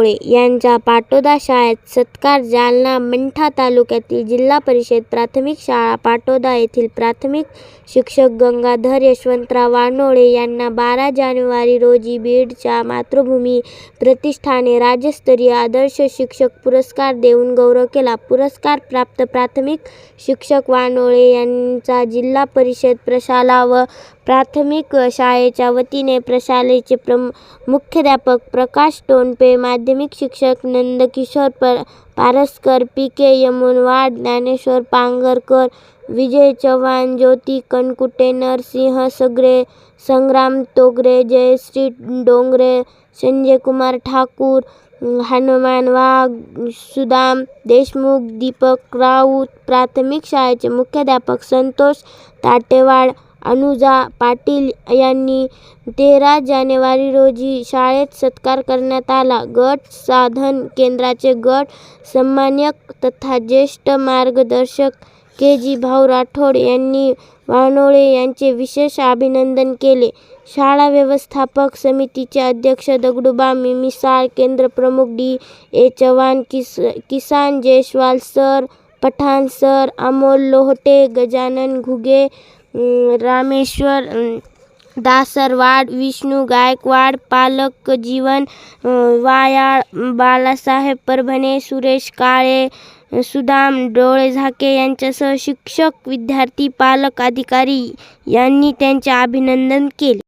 वानोळे यांचा पाटोदा शाळेत सत्कार जालना मंठा तालुक्यातील जिल्हा परिषद प्राथमिक शाळा पाटोदा येथील प्राथमिक शिक्षक गंगाधर यशवंतराव वानोळे यांना बारा जानेवारी रोजी बीडच्या मातृभूमी प्रतिष्ठाने राज्यस्तरीय आदर्श शिक्षक पुरस्कार देऊन गौरव केला. पुरस्कार प्राप्त प्राथमिक शिक्षक वानोळे यांचा जिल्हा परिषद प्रशाला व प्राथमिक शाळेच्या वतीने प्रशालेचे प्रम मुख्याध्यापक प्रकाश टोणपे, माध्यमिक शिक्षक नंदकिशोर प पारसकर, पी. के. यमुनवाड, ज्ञानेश्वर पांगरकर, विजय चव्हाण, ज्योती कनकुटे, नरसिंह सगरे, संग्राम तोगरे, जयश्री डोंगरे, संजय कुमार ठाकूर, हनुमान वाघ, सुदाम देशमुख, दीपक राऊत, प्राथमिक शाळेचे मुख्याध्यापक संतोष ताटेवाड, अनुजा पाटील यांनी तेरा जानेवारी रोजी शाळेत सत्कार करण्यात आला. गट साधन केंद्राचे गट समन्वयक तथा ज्येष्ठ मार्गदर्शक के. जी. भाऊ राठोड यांनी वानोळे यांचे विशेष अभिनंदन केले. शाळा व्यवस्थापक समितीचे अध्यक्ष Dagduba Misal, केंद्रप्रमुख D. A. Chavan, Kisan Jaiswal sir, Pathan sir, Amol Lohate Gajanan Ghuge, Rameshwar Dasarwad, Vishnu Gaikwad, पालक जीवन वायाळ, बालासाहेब परभणे, सुरेश काळे, सुदाम डोळे झाके यांच्यासह शिक्षक, विद्यार्थी, पालक, अधिकारी यांनी त्यांचे अभिनंदन केले.